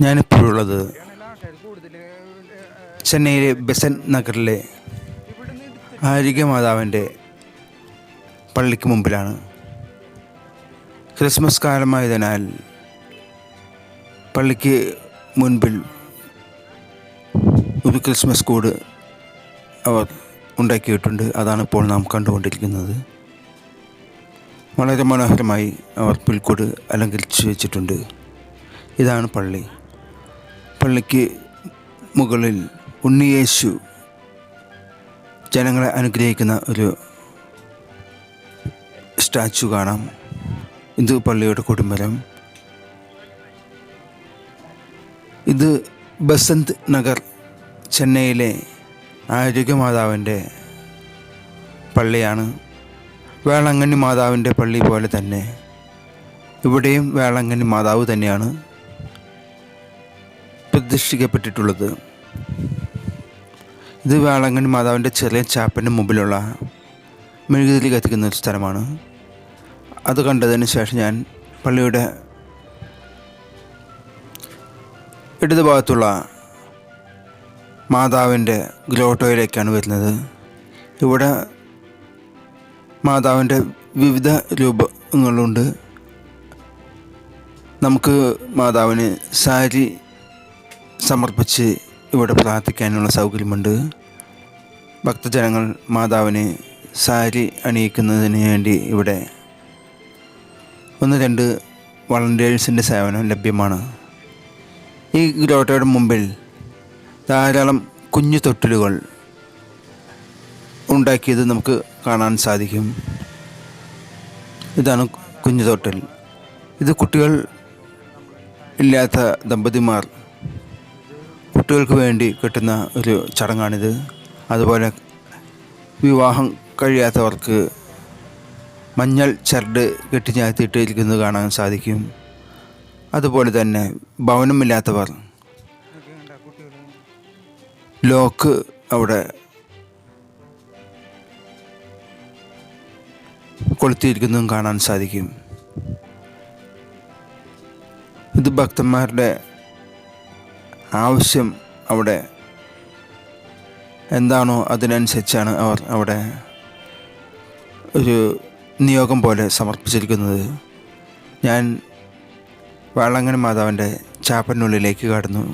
ഞാനിപ്പോഴുള്ളത് ചെന്നൈയിലെ ബെസൻ നഗറിലെ ആരിക മാതാവിന്റെ പള്ളിക്ക് മുമ്പിലാണ്. ക്രിസ്മസ് കാലമായതിനാൽ പള്ളിക്ക് മുൻപിൽ ഒരു ക്രിസ്മസ് കൂട് അവർ ഉണ്ടാക്കിയിട്ടുണ്ട്. അതാണ് ഇപ്പോൾ നാം കണ്ടുകൊണ്ടിരിക്കുന്നത്. വളരെ മനോഹരമായി അവർ പുൽക്കൂട് അലങ്കരിച്ച് വെച്ചിട്ടുണ്ട്. ഇതാണ് പള്ളി. പള്ളിക്ക് മുകളിൽ ഉണ്ണിയേശു ജനങ്ങളെ അനുഗ്രഹിക്കുന്ന ഒരു സ്റ്റാച്ചു കാണാം. ഹിന്ദു പള്ളിയുടെ കുടുംബരം ഇത് ബസന്ത് നഗർ ചെന്നൈയിലെ ആരോഗ്യമാതാവിന്റെ പള്ളിയാണ്. വേളങ്ങണ്ണി മാതാവിന്റെ പള്ളി പോലെ തന്നെ ഇവിടെയും വേളങ്ങണ്ണി മാതാവ് തന്നെയാണ്. പ്രതിഷ്ഠിക്കപ്പെട്ടിട്ടുള്ളത് ഇത് വേളങ്കണ്ണി മാതാവിന്റെ ചെറിയ ചാപ്പന്റെ മുമ്പിലുള്ള മെഴുകുതിരി കത്തിക്കുന്ന ഒരു സ്ഥലമാണ്. അത് കണ്ടതിന് ശേഷം ഞാൻ പള്ളിയുടെ ഇടതുഭാഗത്തുള്ള മാതാവിന്റെ ഗ്ലോട്ടോയിലേക്കാണ് വരുന്നത്. ഇവിടെ മാതാവിന്റെ വിവിധ രൂപങ്ങളുണ്ട്. നമുക്ക് മാതാവിന് സാരി സമർപ്പിച്ച് ഇവിടെ പ്രാർത്ഥിക്കാനുള്ള സൗകര്യമുണ്ട്. ഭക്തജനങ്ങൾ മാതാവിനെ സാരി അണിയിക്കുന്നതിന് വേണ്ടി ഇവിടെ ഒന്ന് രണ്ട് വളണ്ടിയേഴ്സിന്റെ സേവനം ലഭ്യമാണ്. ഈ ഗ്രോട്ടയുടെ മുമ്പിൽ ധാരാളം കുഞ്ഞു തൊട്ടിലുകൾ ഉണ്ടാക്കിയത് നമുക്ക് കാണാൻ സാധിക്കും. ഇതാണ് കുഞ്ഞു തൊട്ടിൽ. ഇത് കുട്ടികൾ ഇല്ലാത്ത ദമ്പതിമാർ കുട്ടികൾക്ക് വേണ്ടി കെട്ടുന്ന ഒരു ചടങ്ങാണിത്. അതുപോലെ വിവാഹം കഴിയാത്തവർക്ക് മഞ്ഞൾ ചരട് കെട്ടി ചാത്തിയിട്ട് ഇരിക്കുന്നത് കാണാൻ സാധിക്കും. അതുപോലെ തന്നെ ഭവനമില്ലാത്തവർ ലോക്ക് അവിടെ കൊളുത്തിയിരിക്കുന്നതും കാണാൻ സാധിക്കും. ഇത് ഭക്തന്മാരുടെ ആവശ്യം അവിടെ എന്താണോ അതിനനുസരിച്ചാണ് അവർ അവിടെ ഒരു നിയോഗം പോലെ സമർപ്പിച്ചിരിക്കുന്നത്. ഞാൻ വേളങ്ങണി മാതാവിന്റെ ചാപ്പനുള്ളിലേക്ക് കടന്നു.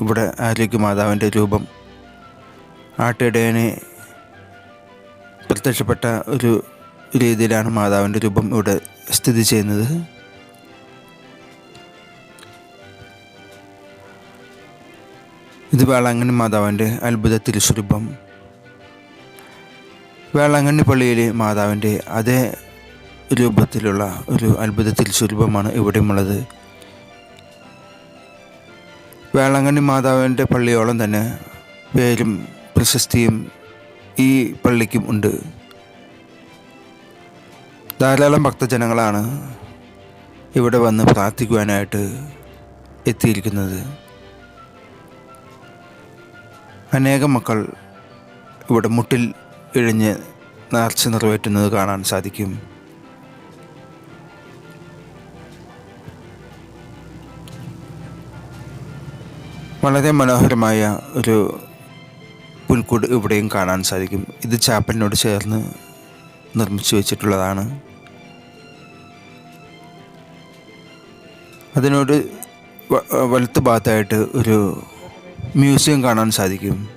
ഇവിടെ ആരോഗ്യ മാതാവിന്റെ രൂപം ആട്ടിടയനെ പ്രത്യക്ഷപ്പെട്ട ഒരു രീതിയിലാണ് മാതാവിന്റെ രൂപം ഇവിടെ സ്ഥിതി ചെയ്യുന്നത്. ഇത് വേളാങ്കണ്ണി മാതാവിന്റെ അത്ഭുത തിരുസ്വരൂപം വേളാങ്കണ്ണി പള്ളിയിലെ മാതാവിന്റെ അതേ രൂപത്തിലുള്ള ഒരു അത്ഭുത തിരുസ്വരൂപമാണ് ഇവിടെയുമുള്ളത്. വേളാങ്കണ്ണി മാതാവിന്റെ പള്ളിയോളം തന്നെ പേരും പ്രശസ്തിയും ഈ പള്ളിക്കും ഉണ്ട്. ധാരാളം ഭക്തജനങ്ങളാണ് ഇവിടെ വന്ന് പ്രാർത്ഥിക്കുവാനായിട്ട് എത്തിയിരിക്കുന്നത്. അനേകം മക്കൾ ഇവിടെ മുട്ടിൽ ഇഴിഞ്ഞ് നേർച്ച നിറവേറ്റുന്നത് കാണാൻ സാധിക്കും. വളരെ മനോഹരമായ ഒരു പുൽക്കൂട് ഇവിടെയും കാണാൻ സാധിക്കും. ഇത് ചാപ്പലിനോട് ചേർന്ന് നിർമ്മിച്ചു വെച്ചിട്ടുള്ളതാണ്. അതിനോട് വലുത്ത് ഭാഗത്തായിട്ട് ഒരു മ്യൂസിയം കാണാൻ സാധിക്കും.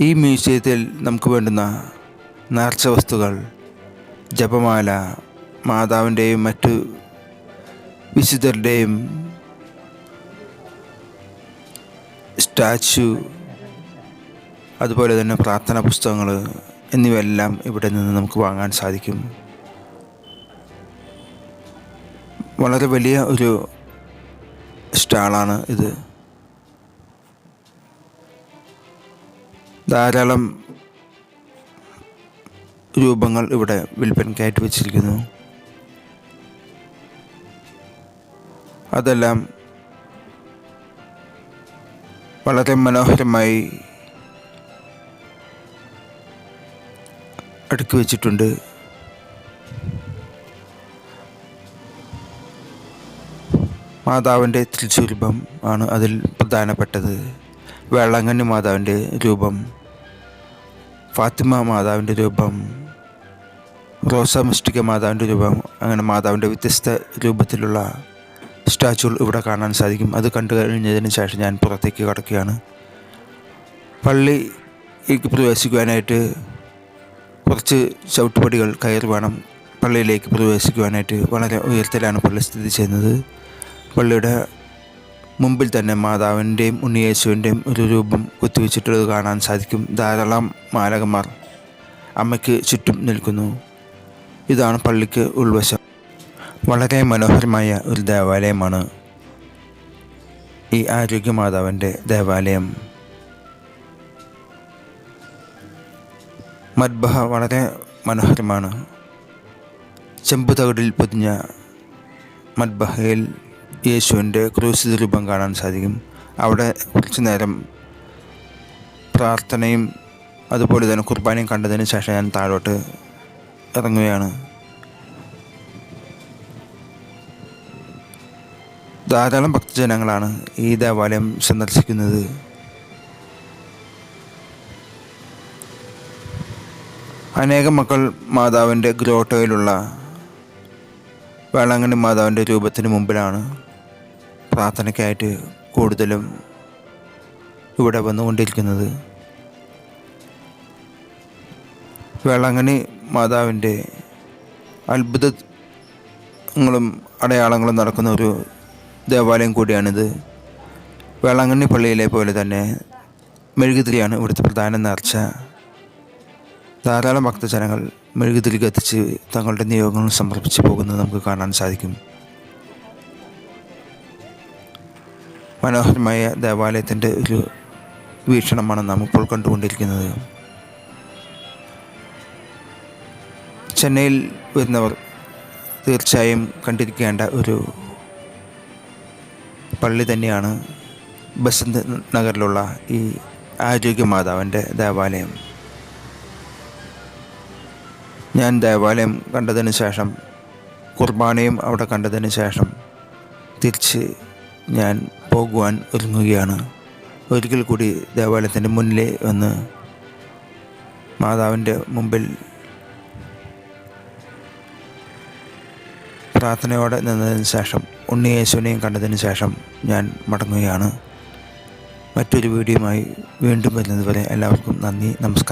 ഈ മ്യൂസിയത്തിൽ നമുക്ക് വേണ്ടുന്ന നേർച്ച വസ്തുക്കൾ ജപമാല മാതാവിന്റെയും മറ്റു വിശുദ്ധരുടെയും സ്റ്റാച്ചു അതുപോലെ തന്നെ പ്രാർത്ഥനാ പുസ്തകങ്ങൾ എന്നിവയെല്ലാം ഇവിടെ നിന്ന് നമുക്ക് വാങ്ങാൻ സാധിക്കും. വളരെ വലിയ ഒരു സ്റ്റാളാണ് ഇത്. ധാരാളം രൂപങ്ങൾ ഇവിടെ വിൽപ്പനയ്ക്കായിട്ട് വെച്ചിരിക്കുന്നു. അതെല്ലാം വളരെ മനോഹരമായി അടുക്കി വെച്ചിട്ടുണ്ട്. മാതാവിന്റെ തിരുസ്വരൂപം ആണ് അതിൽ പ്രധാനപ്പെട്ടത്. വേളാങ്കണ്ണി മാതാവിന്റെ രൂപം. ഫാത്തിമ മാതാവിന്റെ രൂപം റോസ മിസ്റ്റിക്ക മാതാവിന്റെ രൂപം അങ്ങനെ മാതാവിന്റെ വ്യത്യസ്ത രൂപത്തിലുള്ള സ്റ്റാച്ചുകൾ ഇവിടെ കാണാൻ സാധിക്കും. അത് കണ്ടു കഴിഞ്ഞതിന് ശേഷം ഞാൻ പുറത്തേക്ക് കടക്കുകയാണ്. പള്ളിയിലേക്ക് പ്രവേശിക്കുവാനായിട്ട് കുറച്ച് ചവിട്ടുപടികൾ കയറി വേണം. പള്ളിയിലേക്ക് പ്രവേശിക്കുവാനായിട്ട് വളരെ ഉയരത്തിലാണ് പള്ളി സ്ഥിതി ചെയ്യുന്നത്. പള്ളിയുടെ മുമ്പിൽ തന്നെ മാതാവിന്റെയും ഉണ്ണിയേശുവിന്റെയും ഒരു രൂപം കുത്തിവെച്ചിട്ടുള്ളത് കാണാൻ സാധിക്കും. ധാരാളം മാലകന്മാർ അമ്മയ്ക്ക് ചുറ്റും നിൽക്കുന്നു. ഇതാണ് പള്ളിക്ക് ഉൾവശം. വളരെ മനോഹരമായ ഒരു ദേവാലയമാണ് ഈ ആരോഗ്യമാതാവിന്റെ ദേവാലയം. മദ്ബഹ വളരെ മനോഹരമാണ്. ചെമ്പുതകടിൽ പൊതിഞ്ഞ മദ്ബഹയിൽ യേശുവിന്റെ ക്രൂശിത രൂപം കാണാൻ സാധിക്കും. അവിടെ കുറച്ച് നേരം പ്രാർത്ഥനയും അതുപോലെ തന്നെ കുർബാനയും കണ്ടതിന് ശേഷം ഞാൻ താഴോട്ട് ഇറങ്ങുകയാണ്. ധാരാളം ഭക്തജനങ്ങളാണ് ഈ ദേവാലയം സന്ദർശിക്കുന്നത്. അനേകം മക്കൾ മാതാവിന്റെ ഗ്രോട്ടോയിലുള്ള വേളാങ്കണ്ണി മാതാവിന്റെ രൂപത്തിന് മുമ്പിലാണ്. പ്രാർത്ഥനയ്ക്കായിട്ട് കൂടുതലും ഇവിടെ വന്നുകൊണ്ടിരിക്കുന്നത് വേളാങ്കണ്ണി മാതാവിന്റെ അത്ഭുതങ്ങളും അടയാളങ്ങളും നടക്കുന്ന ഒരു ദേവാലയം കൂടിയാണിത്. വേളാങ്കണ്ണി പള്ളിയിലെ പോലെ തന്നെ മെഴുകുതിരിയാണ് ഇവിടുത്തെ പ്രധാന നേർച്ച. ധാരാളം ഭക്തജനങ്ങൾ മെഴുകുതിരി കത്തിച്ച് തങ്ങളുടെ നിയോഗങ്ങൾ സമർപ്പിച്ച് പോകുന്നത് നമുക്ക് കാണാൻ സാധിക്കും. മനോഹരമായ ദേവാലയത്തിന്റെ ഒരു വീക്ഷണമാണ് നാം ഇപ്പോൾ കണ്ടുകൊണ്ടിരിക്കുന്നത്. ചെന്നൈയിൽ വരുന്നവർ തീർച്ചയായും കണ്ടിരിക്കേണ്ട ഒരു പള്ളി തന്നെയാണ് ബസന്ത് നഗറിലുള്ള ഈ ആരോഗ്യമാതാവിന്റെ ദേവാലയം. ഞാൻ ദേവാലയം കണ്ടതിന് ശേഷം കുർബാനയും അവിടെ കണ്ടതിന് ശേഷം തിരിച്ച് ഞാൻ പോകുവാൻ ഒരുങ്ങുകയാണ്. ഒരിക്കൽ കൂടി ദേവാലയത്തിന്റെ മുന്നിലെ വന്ന് മാതാവിന്റെ മുമ്പിൽ പ്രാർത്ഥനയോടെ നിന്നതിന് ശേഷം ഉണ്ണിയേശുവിനെയും കണ്ടതിന് ശേഷം ഞാൻ മടങ്ങുകയാണ്. മറ്റൊരു വീഡിയോയുമായി വീണ്ടും വരുന്നത് വരെ എല്ലാവർക്കും നന്ദി നമസ്കാരം.